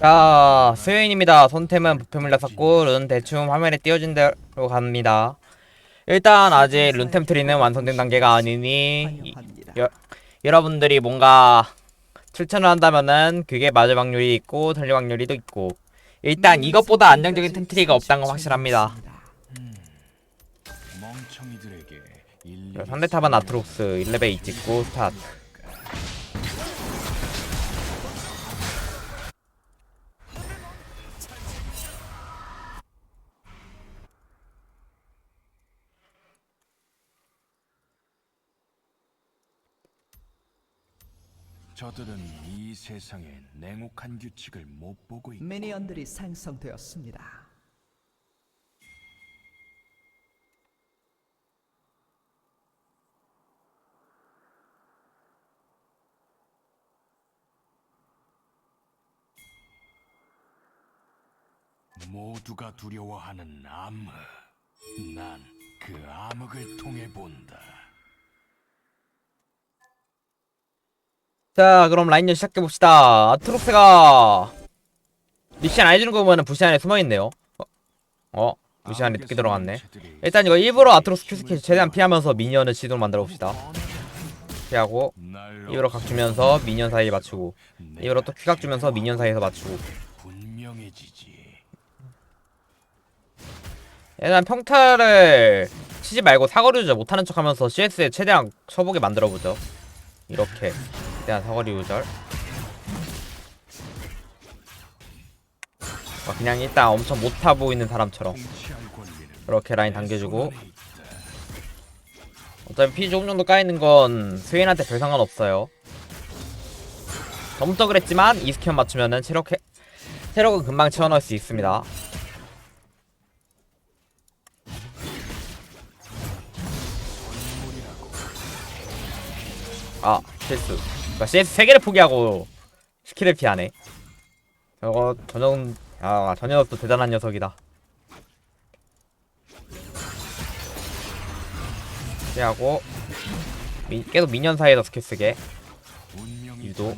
자, 수요인입니다. 손템은 부패물 렸었고 룬 대충 화면에 띄워진 대로 갑니다. 일단 아직 룬템 트리는 완성된 단계가 아니니 이-. 여, 여러분들이 뭔가 출전을 한다면은 그게 맞을 확률이 있고 틀릴 확률이도 있고 일단 이것보다 안정적인 템 트리가 없다는 건 확실합니다. 일일이 자, 상대 탑은 아트록스 1레벨 2 찍고 스타트 저들은 이 세상의 냉혹한 규칙을 못 보고 있고 미니언들이 생성되었습니다. 모두가 두려워하는 암흑. 난 그 암흑을 통해 본다. 자 그럼 라인전 시작해봅시다 아트록스가 미션 안 해주는 거 보면은 부시 안에 숨어있네요 어? 어? 부시 안에 늦게 들어갔네 일단 이거 일부러 아트록스 큐스킷 최대한 피하면서 미니언을 시도를 만들어 봅시다 피하고 입으로 각 주면서 미니언 사이에 맞추고 입으로 또 큐각 주면서 미니언 사이에서 맞추고. 일단 평타를 치지 말고 사거리 유절 못하는 척 하면서 CS에 최대한 쳐보게 만들어보죠 이렇게 최대한 사거리 유절. 어, 그냥 일단 엄청 못타 보이는 사람처럼 이렇게 라인 당겨주고. 어차피 피 조금 정도 까이는 건 스웨인한테 별 상관 없어요. 너무 더 그랬지만 이스키언 맞추면은 체력 해, 체력은 금방 채워넣을 수 있습니다. 아 실수 그러니까 CS 3개를 포기하고 스킬을 피하네. 저거 전형 아 전형도 대단한 녀석이다. 피하고 미, 계속 미니언 사이에서 스킬 쓰게. 유도.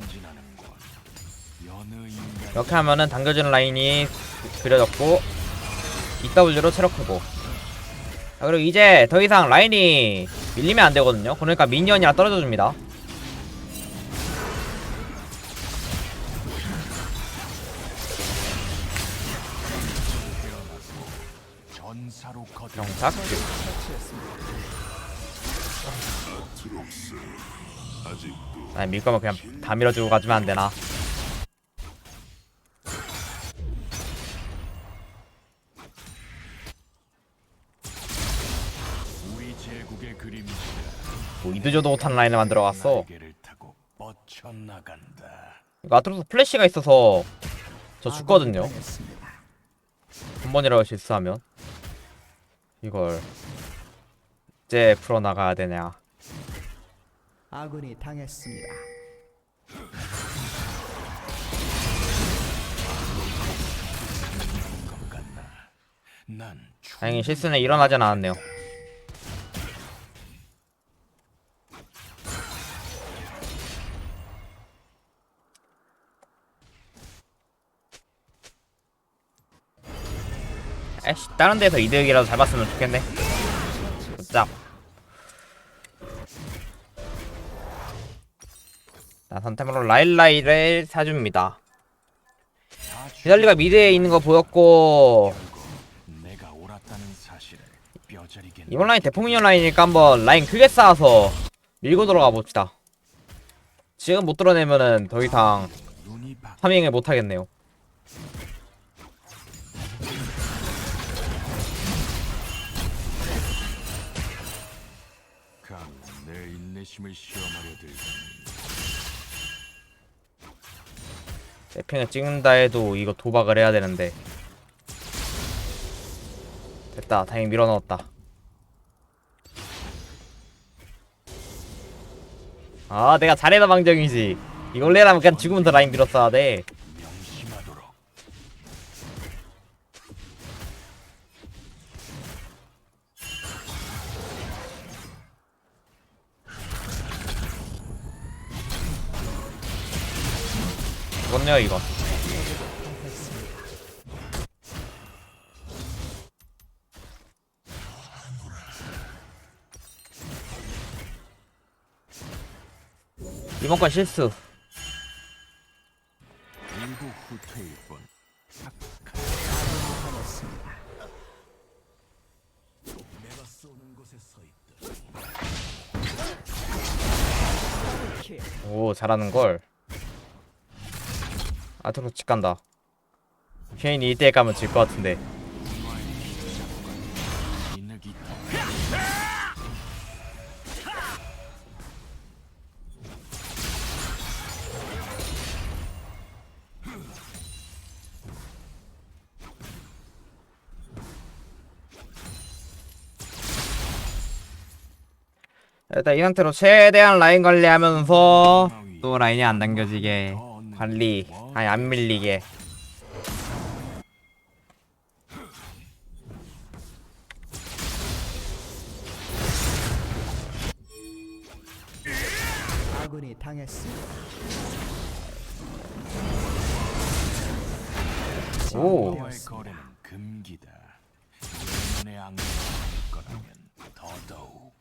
이렇게 하면은 당겨지는 라인이 그려졌고 EW로 체력 회복 자, 그리고 이제 더 이상 라인이 밀리면 안 되거든요. 그러니까 미니언이랑 떨어져 줍니다 거듭 정착 아니 밀 거면 그냥 다 밀어주고 가주면 안 되나 뭐 이도저도 못하는 라인을 만들어 뻗쳐나간다. 이거 아트로스 플래시가 있어서 저 죽거든요. 한 번이라도 실수하면 이걸 이제 풀어 나가야 되냐 아군이 당했습니다. 난 다행히 실수는 일어나진 않았네요 에씨 다른 데서 이득이라도 잘 봤으면 좋겠네. 굿잡 자 선템으로 라일라이를 사줍니다. 비달리가 미드에 있는 거 보였고 이번 라인 대포미니언 라인이니까 한번 라인 크게 쌓아서 밀고 들어가 봅시다. 지금 못 뚫어내면은 더 이상 파밍을 못 하겠네요 인내심을 시험하려 들다니 세핑을 찍는다 해도 이거 도박을 해야 되는데. 됐다 다행히 밀어 넣었다. 아 내가 잘해서 방정이지. 이걸 내라면 그냥 지금부터 라인 밀었어야 돼 아니야 이건 이번 건 실수. 오 잘하는걸. 아트록스 집 간다. 쉐인이 이때 가면 질 것 같은데. 일단 이 상태로 최대한 라인 관리하면서 또 라인이 안 당겨지게 관리 아니 안 밀리게 아군이 당했습니다. 오 와의 거래는 금기다. 악몽을 거라면 더더욱.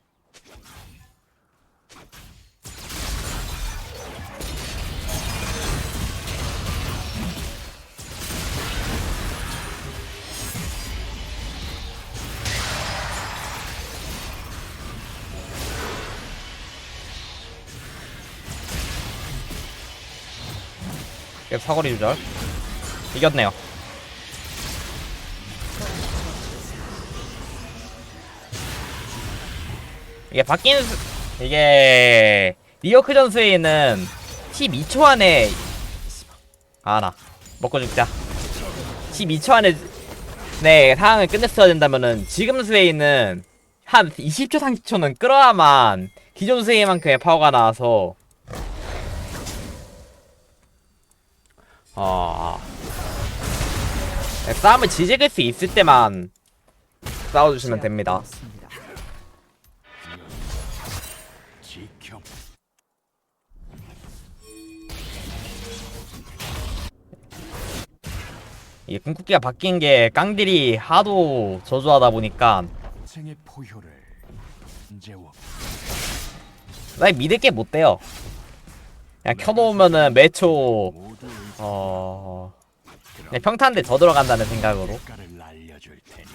사거리 조절 이겼네요. 이게 바뀐 수... 이게 리어크 전수에는 12초 안에 아나. 먹고 죽자. 12초 안에 네 상황을 끝냈어야 된다면은 지금 스웨이는 한 20초 30초는 끌어야만 기존 스웨이만큼의 파워가 나와서 어... 네, 싸움을 지지길 수 있을 때만 싸워주시면 됩니다. 이 궁극기가 바뀐 게 깡딜이 하도 저조하다 보니까. 나 믿을 게 못 돼요. 그냥 켜놓으면은 매초 어 그냥 평탄대 더 들어간다는 생각으로 대가를 테니.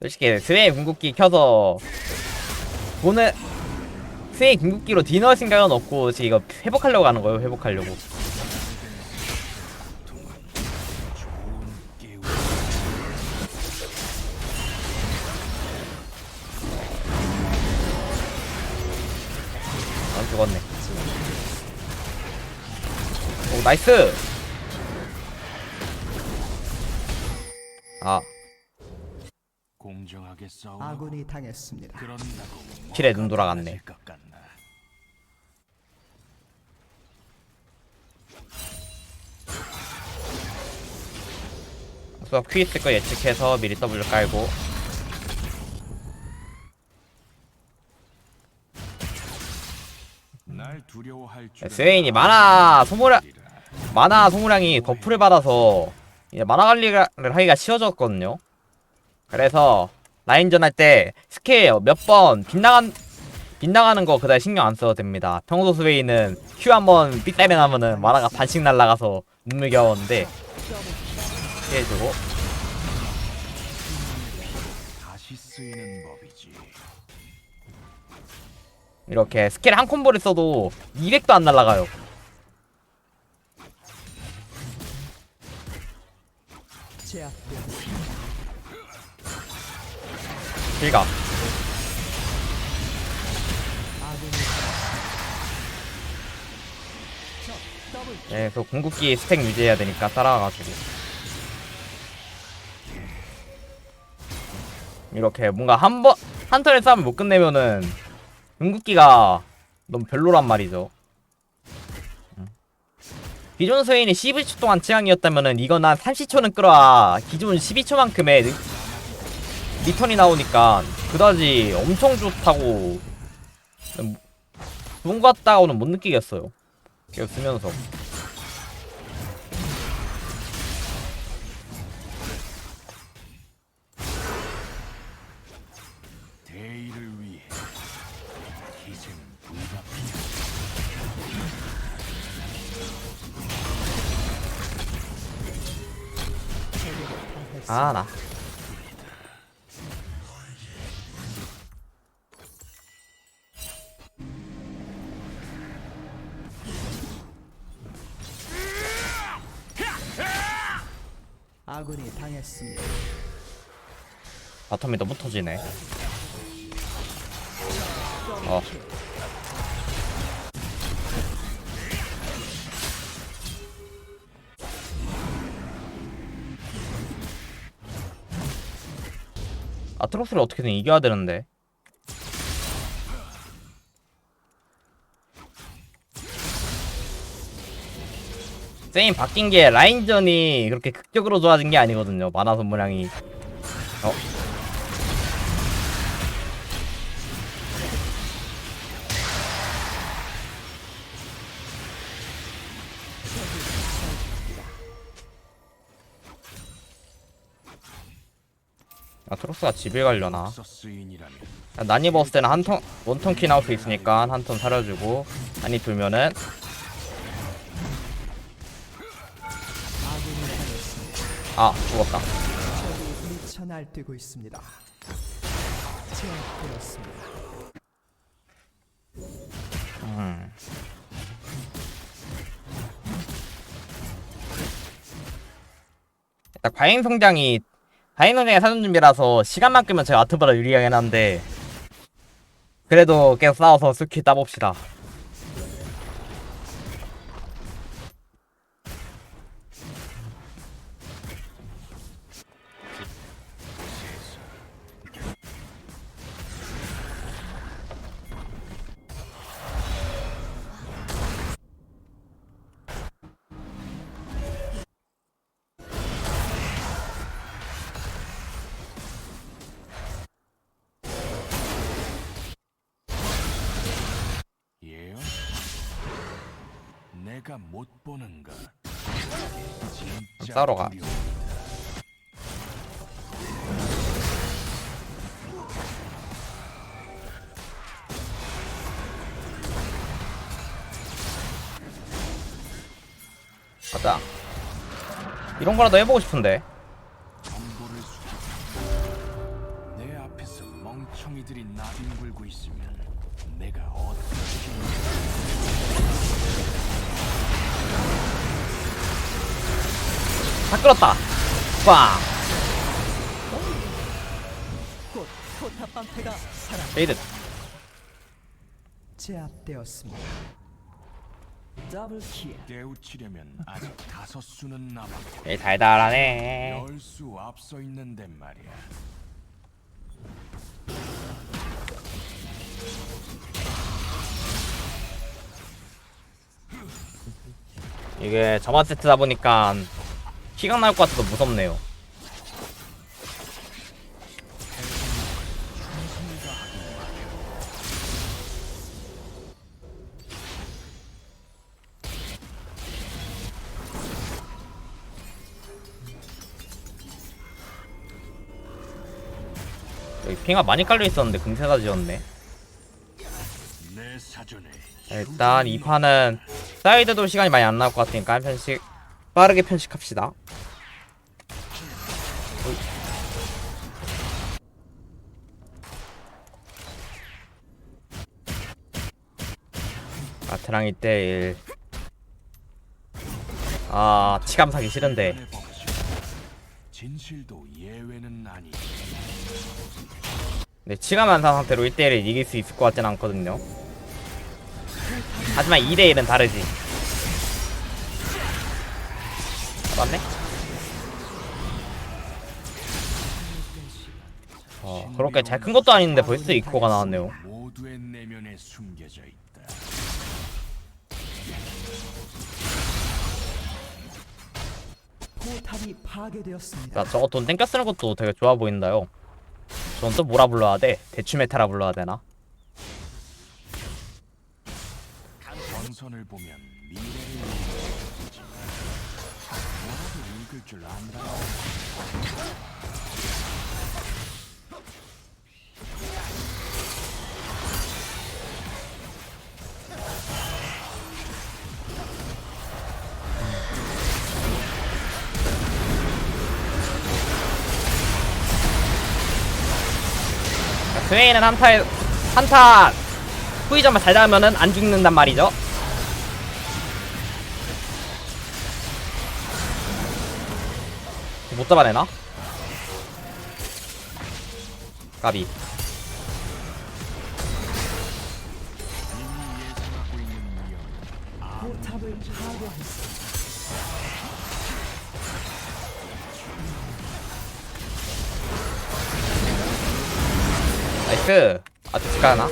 솔직히 스웨이 궁극기 켜서 오늘 스웨이 궁극기로 디너할 생각은 없고 지금 이거 회복하려고 하는 거예요. 회복하려고. 나이스. 아 공정하게 싸우. 아군이 당했습니다. 그런다고 길에 눈 돌아갔네. 달라질 것 같나? 수업 퀴 있을 거 예측해서 미리 W 깔고 날 두려워할 줄. 스웨인이 만화 소모량 만화 소모량이 버프를 받아서 이제 만화 관리를 하기가 쉬워졌거든요. 그래서 라인전 할 때 스킬 몇번 빗나간 빗나가는 거 그다지 신경 안 써도 됩니다. 평소 스웨이는 Q 한번 삐때리 나면은 만화가 반씩 날라가서 눈물 겨웠는데 피해주고 다시 쓰이는 법이지. 이렇게 스킬 한 콤보를 써도 200도 안 날라가요. 더블 네, 그 궁극기 스택 유지해야 되니까 따라가가지고. 이렇게 뭔가 한 번 한 턴에 싸움 못 끝내면은 궁극기가 너무 별로란 말이죠. 음. 기존 스웨인이 12초 동안 취향이었다면은 이건 한 30초는 끌어야 기존 12초만큼의 리, 리턴이 나오니까 그다지 엄청 좋다고 음, 좋은 것 같다고는 못 느끼겠어요. 계속 쓰면서. 아 나. 아군이 당했습니다. 바텀이 너무 터지네. 어. 아트록스를 어떻게든 이겨야 되는데. 세임 바뀐 게 라인전이 그렇게 극적으로 좋아진 게 아니거든요. 만화 선물량이. 어. 아트록스가 집에 가려나? 서스인이라면 난이 버스 때는 한 턴, 원턴 키 나올 수 있으니까 한 턴 사려주고 난이 돌면은. 아 죽었다 날뛰고 있습니다. 제압되었습니다. 음. 딱 과잉 성장이 성장의 사전 준비라서 시간만 끄면 제가 아트보다 유리하긴 한데 그래도 계속 싸워서 스킬 따봅시다 내가 못 보는가? 진짜 싸러 가. 두려워. 가자 이런 거라도 해보고 싶은데 끌었다 빵 레이드 제압되었습니다. 더블 킬. 깨우치려면 아직 다섯 수는 남았고 에이 달달하네 열수 앞서 있는데 말이야. 이게 저만 세트다 보니까 키가 나올 것 같아서 무섭네요. 여기 핑가 많이 깔려 있었는데 금세 다 지었네. 일단 이 판은 사이드도 시간이 많이 안 나올 것 같으니까 한 편씩 빠르게 편식합시다. 아트랑 1대1 아 치감 사기 싫은데. 네, 치감 안산 상태로 1대1을 이길 수 있을 것 같진 않거든요 하지만 2대1은 다르지 맞네? 어, 그렇게 잘 큰 것도 아닌데 벌써 이코가 나왔네요 모두의 내면에 숨겨져 있다. 포탑이 파괴되었습니다. 자, 저거 돈 땡겨 쓰는 것도 되게 좋아 보인다요 전 또 뭐라 불러야 돼? 대추 메타라 불러야 되나? 전선을 보면 미래를 드웨인은 한타에 한타 후이점을 잘 잡으면은 안 죽는단 말이죠. 못 잡아내나? 까비. 포탑을 파괴했습니다. 나이스. 아직 가나?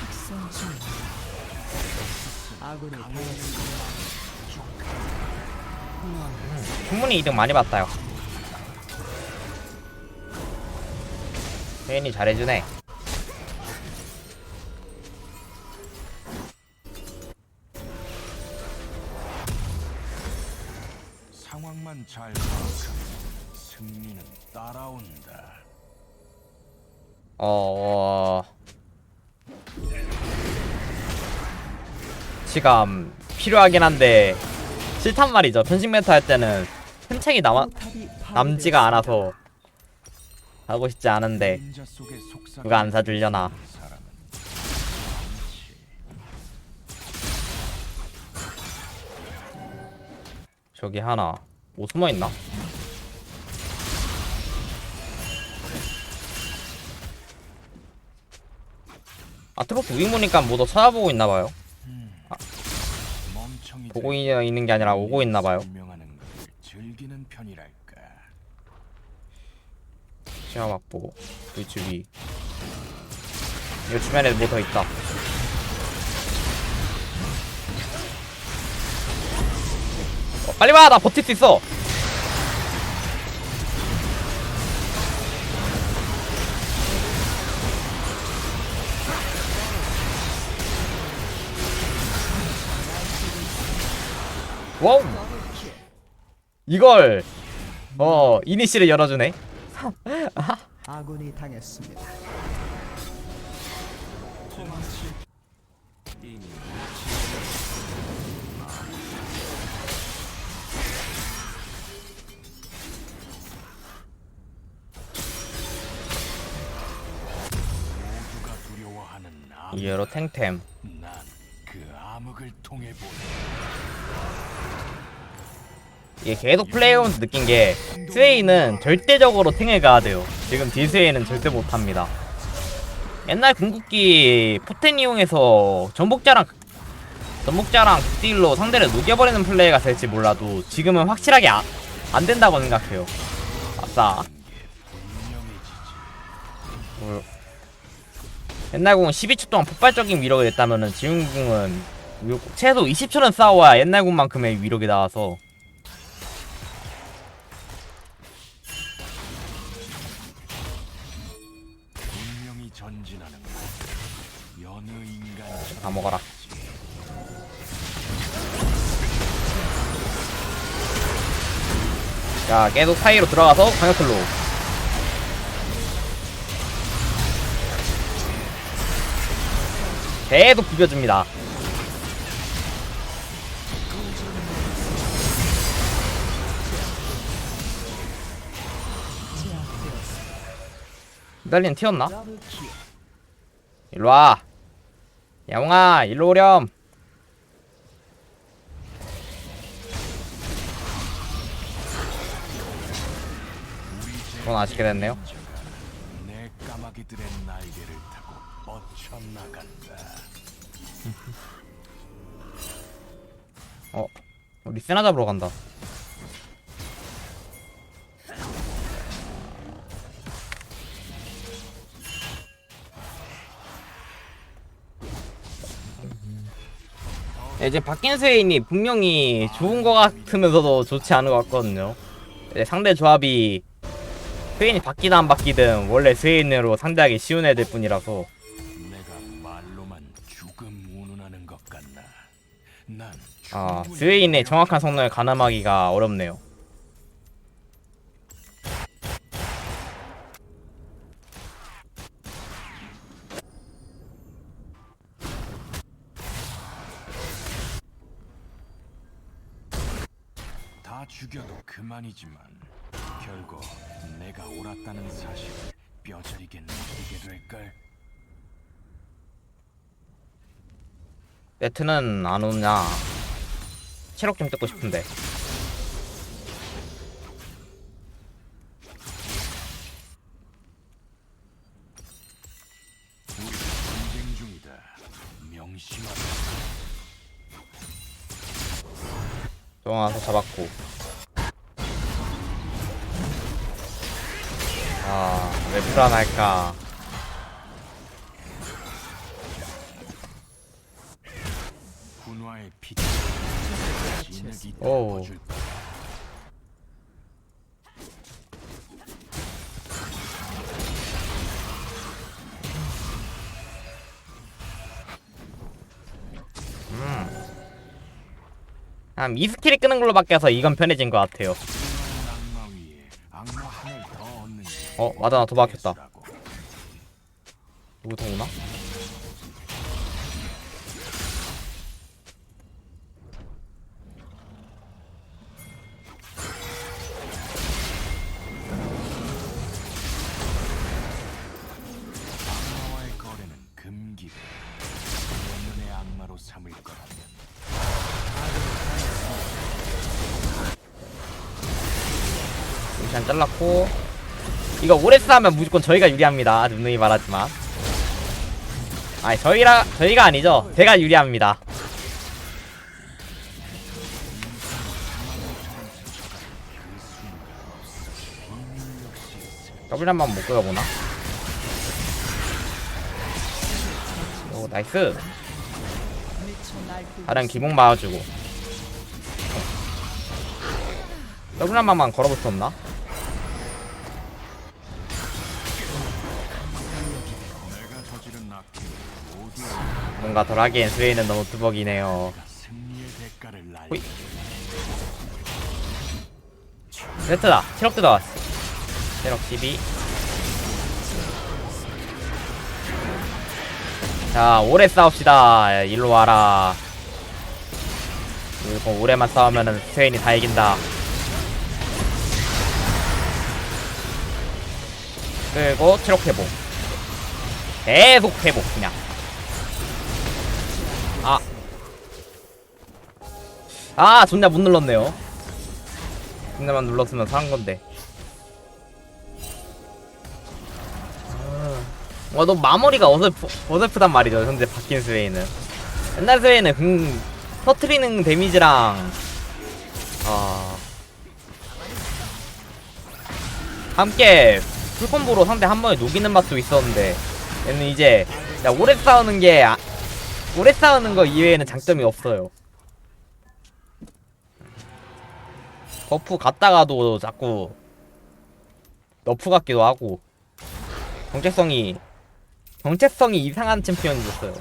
학생 중 아군이 당했습니다. 충분히 이득 많이 봤다요. 혜인이 잘해주네. 상황만 잘 파악하면 승리는 따라온다. 어... 시감 필요하긴 한데 싫단 말이죠. 편식 메타 할 때는 템책이 남아, 남지가 않아서 하고 싶지 않은데 누가 안 사주려나. 저기 하나 뭐 숨어있나? 아트록스 윙 보니까 뭐더 찾아보고 있나봐요 보고 있- 있는 게 아니라 오고 있나 봐요. 설명하는 걸 즐기는 편이랄까. 시야 위치 위 이거 주변에 뭐 더 있다. 어, 빨리 와 나 버틸 수 있어 와우. 이걸 어 이니시를 열어주네. 아군이 당했습니다. 이해로 탱템. 난 그 암흑을 통해 보는 이게 계속 플레이하면서 느낀 게 스웨이는 절대적으로 탱을 가야 돼요. 지금 디스웨이는 절대 못합니다. 옛날 궁극기 포텐 이용해서 전복자랑 전복자랑 극딜로 상대를 녹여버리는 플레이가 될지 몰라도 지금은 확실하게 아, 안 된다고 생각해요. 아싸. 어, 옛날 궁은 12초 동안 폭발적인 위력을 냈다면은 지금 궁은 요- 최소 20초는 싸워야 옛날 궁만큼의 위력이 나와서 자, 계속 사이로 들어가서 광역클로. 계속 비벼줍니다. 기다리는 튀었나? 일로와. 야옹아, 일로 오렴. 그건 아쉽게 됐네요. 내 까마귀들의 날개를 타고 뻗쳐나간다. 어, 리세나 잡으러 간다. 네, 이제 바뀐 스웨인이 분명히 좋은 것 같으면서도 좋지 않은 것 같거든요. 이제 상대 조합이 스웨인이 바뀌든 안 바뀌든 원래 스웨인으로 상대하기 쉬운 애들 뿐이라서 아 스웨인의 정확한 성능을 가늠하기가 어렵네요. 다 죽여도 그만이지만 결국 내가 옳았다는 사실을 뼈저리게 느끼게 될걸. 네트는 안 오냐 체력 좀 뜯고 싶은데 우리 전쟁 중이다. 명심하라. 동화서 잡았고 왜 불안할까 군화의 피. 진흙이 오. 덮어줄 거야. 한 이스킬이 끄는 걸로 바뀌어서 이건 편해진 것 같아요 어 맞아 나 도박했다. 누구 더 오나? 루시안 잘랐고 이거 오래 싸우면 무조건 저희가 유리합니다. 누누이 말하지만. 아니 저희라 저희가 아니죠. 제가 유리합니다. 더블 한번 못 끄어보나? 오 나이스. 다른 기본 막아주고. 더블 한 번만 걸어볼 수 없나? 뭔가 덜하기엔 스웨이는 너무 뚜벅이네요. 호이. 세트다 체력 뜯어왔어. 체력 12 자 오래 싸웁시다. 일로 와라. 이거 오래만 싸우면은 스웨인이 다 이긴다. 그리고 체력 회복. 계속 회복 그냥 아, 존나 못 눌렀네요. 존나만 눌렀으면 사는 건데. 와, 너 마무리가 어설프, 어설프단 말이죠. 현재 바뀐 스웨이는. 옛날 스웨이는 그, 터트리는 데미지랑, 아. 함께 풀콤보로 상대 한 번에 녹이는 맛도 있었는데, 얘는 이제, 야, 오래 싸우는 게, 아, 오래 싸우는 거 이외에는 장점이 없어요. 버프 갔다가도 자꾸 너프 같기도 하고 정체성이 정체성이 이상한 챔피언이 됐어요.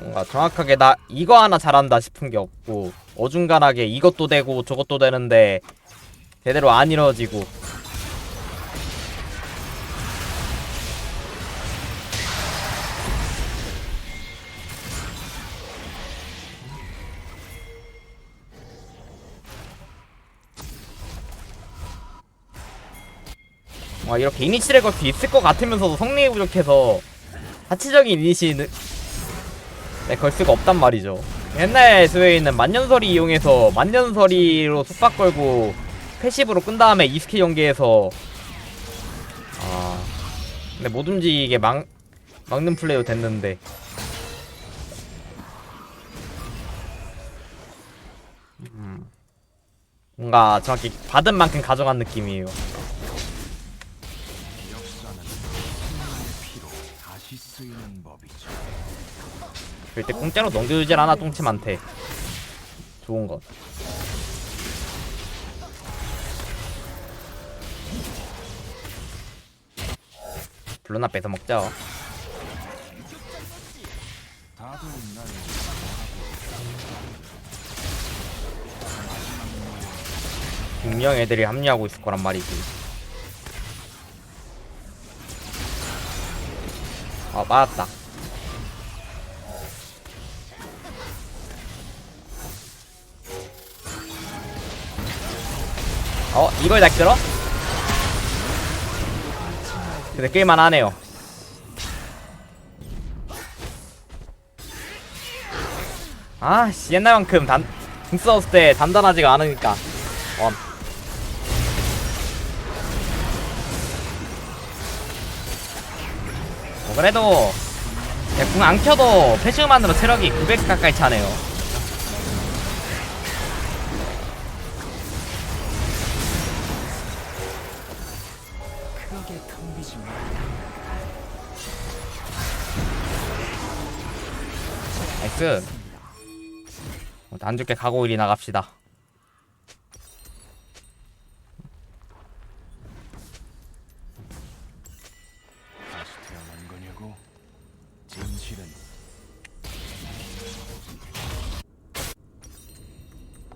뭔가 정확하게 나 이거 하나 잘한다 싶은 게 없고 어중간하게 이것도 되고 저것도 되는데 제대로 안 이루어지고 와 이렇게 걸수 있을 것 같으면서도 성능이 부족해서 자체적인 이니시는 네, 걸 수가 없단 말이죠. 옛날 스웨이는 만년설이 이용해서 만년설이로 속박 걸고 패시브로 끈 다음에 이스킬 연계해서 아 근데 못 움직이게 막 막는 플레이도 됐는데. 음, 뭔가 정확히 받은 만큼 가져간 느낌이에요 쓰이는 법이죠. 절대 공짜로 넘겨주질 않아 똥침한테. 좋은 것. 블루나 뺏어 먹자. 다들 날 분명 애들이 합류하고 있을 거란 말이지 아 맞았다. 어 이걸 잘 끌어? 근데 게임만 하네요. 아 옛날만큼 단, 궁 싸웠을 때 단단하지가 않으니까. 원. 그래도 궁 안 켜도 패시브만으로 체력이 900 가까이 차네요. 나이스. 어, 안 죽게 가고 일이 나갑시다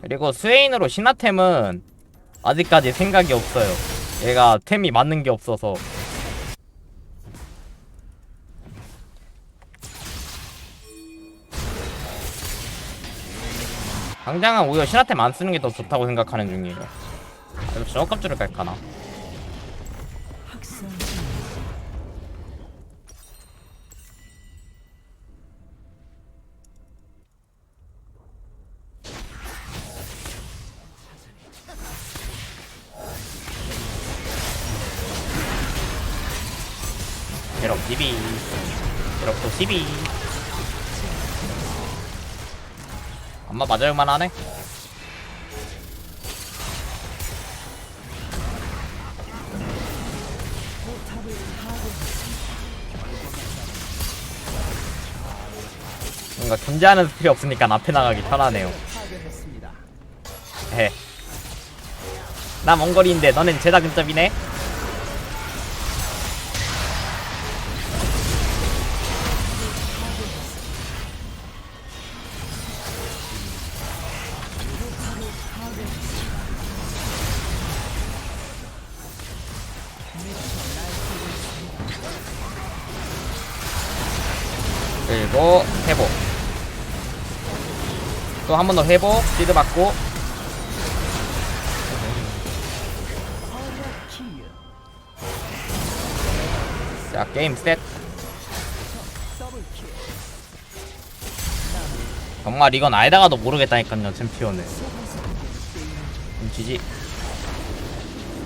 그리고 스웨인으로 신화템은 아직까지 생각이 없어요. 얘가 템이 맞는 게 없어서. 당장은 오히려 신화템 안 쓰는 게 더 좋다고 생각하는 중이에요. 아, 이거 저값줄을 갈까나 맞을만 하네? 뭔가 견제하는 스킬이 없으니까 앞에 나가기 편하네요. 나 먼거리인데 너넨 제다 근접이네 한 번 더 회복 시드 받고 킬. 자 게임 셋. 정말 이건 알다가도 모르겠다니까요 챔피언을 좀 지지